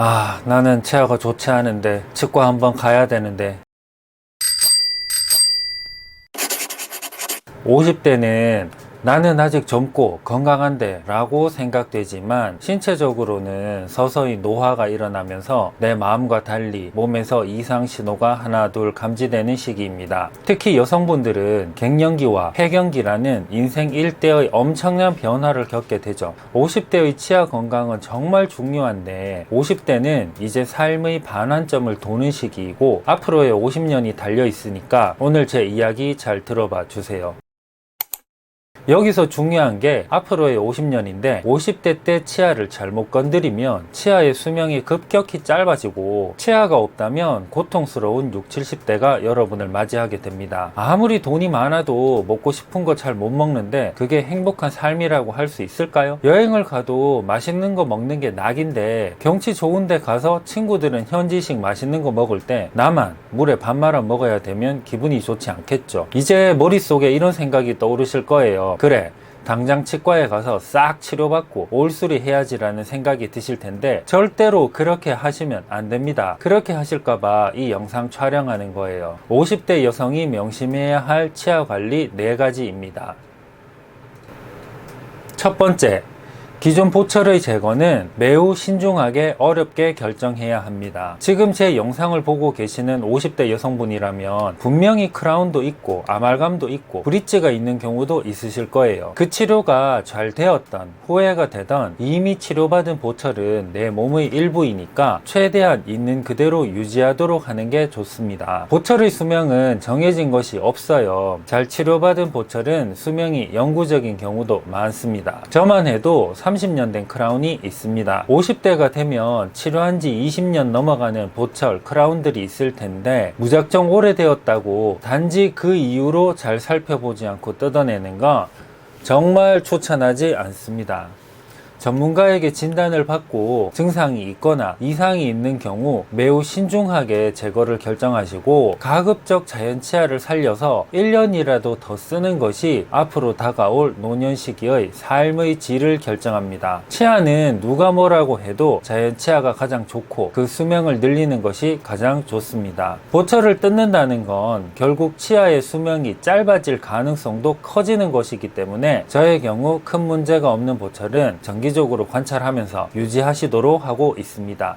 아, 나는 치아가 좋지 않은데 치과 한번 가야 되는데. 50대는 나는 아직 젊고 건강한데 라고 생각되지만 신체적으로는 서서히 노화가 일어나면서 내 마음과 달리 몸에서 이상 신호가 하나 둘 감지되는 시기입니다. 특히 여성분들은 갱년기와 폐경기라는 인생 일대의 엄청난 변화를 겪게 되죠. 50대의 치아 건강은 정말 중요한데 50대는 이제 삶의 반환점을 도는 시기이고 앞으로의 50년이 달려 있으니까 오늘 제 이야기 잘 들어봐 주세요. 여기서 중요한 게 앞으로의 50년인데 50대 때 치아를 잘못 건드리면 치아의 수명이 급격히 짧아지고 치아가 없다면 고통스러운 6, 70대가 여러분을 맞이하게 됩니다. 아무리 돈이 많아도 먹고 싶은 거 잘 못 먹는데 그게 행복한 삶이라고 할 수 있을까요? 여행을 가도 맛있는 거 먹는 게 낙인데 경치 좋은 데 가서 친구들은 현지식 맛있는 거 먹을 때 나만 물에 밥 말아 먹어야 되면 기분이 좋지 않겠죠. 이제 머릿속에 이런 생각이 떠오르실 거예요. 그래. 당장 치과에 가서 싹 치료받고 올수리 해야지라는 생각이 드실 텐데 절대로 그렇게 하시면 안 됩니다. 그렇게 하실까봐 이 영상 촬영하는 거예요. 50대 여성이 명심해야 할 치아 관리 4가지입니다. 첫 번째, 기존 보철의 제거는 매우 신중하게 어렵게 결정해야 합니다. 지금 제 영상을 보고 계시는 50대 여성분이라면 분명히 크라운도 있고 아말감도 있고 브릿지가 있는 경우도 있으실 거예요. 그 치료가 잘 되었던 후회가 되던 이미 치료받은 보철은 내 몸의 일부이니까 최대한 있는 그대로 유지하도록 하는 게 좋습니다. 보철의 수명은 정해진 것이 없어요. 잘 치료받은 보철은 수명이 영구적인 경우도 많습니다. 저만 해도 30년 된 크라운이 있습니다. 50대가 되면 치료한 지 20년 넘어가는 보철, 크라운들이 있을 텐데 무작정 오래되었다고 단지 그 이유로 잘 살펴보지 않고 뜯어내는 거 정말 추천하지 않습니다. 전문가에게 진단을 받고 증상이 있거나 이상이 있는 경우 매우 신중하게 제거를 결정하시고 가급적 자연 치아를 살려서 1년이라도 더 쓰는 것이 앞으로 다가올 노년 시기의 삶의 질을 결정합니다. 치아는 누가 뭐라고 해도 자연 치아가 가장 좋고 그 수명을 늘리는 것이 가장 좋습니다. 보철을 뜯는다는 건 결국 치아의 수명이 짧아질 가능성도 커지는 것이기 때문에 저의 경우 큰 문제가 없는 보철은 정기 정기적으로 관찰하면서 유지하시도록 하고 있습니다.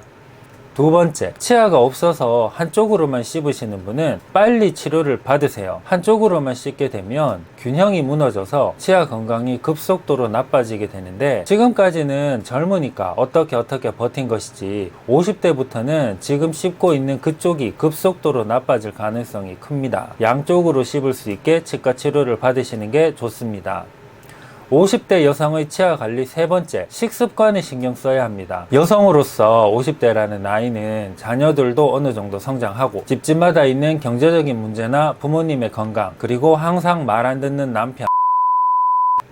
두 번째, 치아가 없어서 한쪽으로만 씹으시는 분은 빨리 치료를 받으세요. 한쪽으로만 씹게 되면 균형이 무너져서 치아 건강이 급속도로 나빠지게 되는데 지금까지는 젊으니까 어떻게 어떻게 버틴 것이지 50대부터는 지금 씹고 있는 그쪽이 급속도로 나빠질 가능성이 큽니다. 양쪽으로 씹을 수 있게 치과 치료를 받으시는 게 좋습니다. 50대 여성의 치아 관리 세 번째, 식습관에 신경 써야 합니다. 여성으로서 50대라는 나이는 자녀들도 어느 정도 성장하고 집집마다 있는 경제적인 문제나 부모님의 건강, 그리고 항상 말 안 듣는 남편,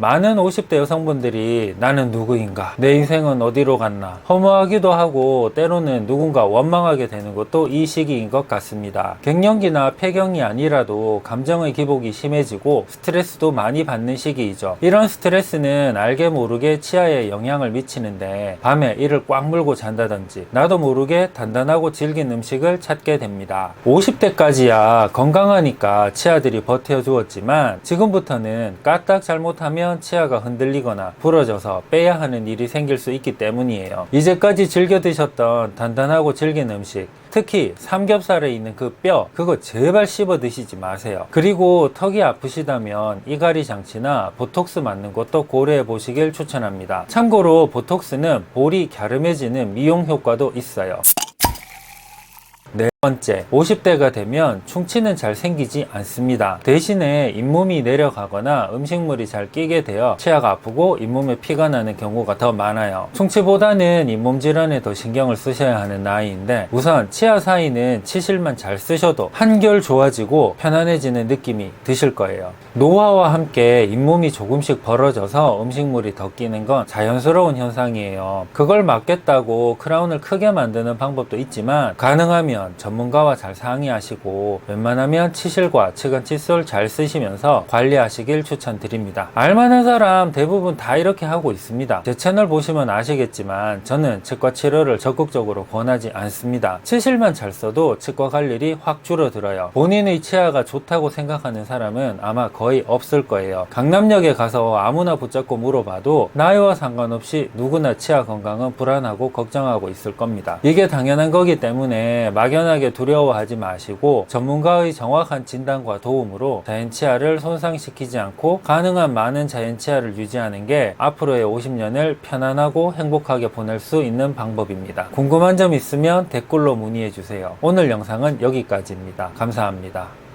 많은 50대 여성분들이 나는 누구인가? 내 인생은 어디로 갔나? 허무하기도 하고 때로는 누군가 원망하게 되는 것도 이 시기인 것 같습니다. 갱년기나 폐경이 아니라도 감정의 기복이 심해지고 스트레스도 많이 받는 시기이죠. 이런 스트레스는 알게 모르게 치아에 영향을 미치는데 밤에 이를 꽉 물고 잔다든지 나도 모르게 단단하고 질긴 음식을 찾게 됩니다. 50대까지야 건강하니까 치아들이 버텨주었지만 지금부터는 까딱 잘못하면 치아가 흔들리거나 부러져서 빼야 하는 일이 생길 수 있기 때문이에요. 이제까지 즐겨 드셨던 단단하고 질긴 음식, 특히 삼겹살에 있는 그 뼈, 그거 제발 씹어 드시지 마세요. 그리고 턱이 아프시다면 이갈이 장치나 보톡스 맞는 것도 고려해 보시길 추천합니다. 참고로 보톡스는 볼이 갸름해지는 미용 효과도 있어요. 네 번째, 50대가 되면 충치는 잘 생기지 않습니다. 대신에 잇몸이 내려가거나 음식물이 잘 끼게 되어 치아가 아프고 잇몸에 피가 나는 경우가 더 많아요. 충치보다는 잇몸 질환에 더 신경을 쓰셔야 하는 나이인데 우선 치아 사이는 치실만 잘 쓰셔도 한결 좋아지고 편안해지는 느낌이 드실 거예요. 노화와 함께 잇몸이 조금씩 벌어져서 음식물이 더 끼는 건 자연스러운 현상이에요. 그걸 막겠다고 크라운을 크게 만드는 방법도 있지만 가능하면 전문가와 잘 상의하시고 웬만하면 치실과 측은 칫솔 잘 쓰시면서 관리하시길 추천드립니다. 알만한 사람 대부분 다 이렇게 하고 있습니다. 제 채널 보시면 아시겠지만 저는 치과 치료를 적극적으로 권하지 않습니다. 치실만 잘 써도 치과 갈 일이 확 줄어들어요. 본인의 치아가 좋다고 생각하는 사람은 아마 거의 없을 거예요. 강남역에 가서 아무나 붙잡고 물어봐도 나이와 상관없이 누구나 치아 건강은 불안하고 걱정하고 있을 겁니다. 이게 당연한 거기 때문에 막연 하게 두려워하지 마시고 전문가의 정확한 진단과 도움으로 자연 치아를 손상시키지 않고 가능한 많은 자연 치아를 유지하는 게 앞으로의 50년을 편안하고 행복하게 보낼 수 있는 방법입니다. 궁금한 점 있으면 댓글로 문의해 주세요. 오늘 영상은 여기까지입니다. 감사합니다.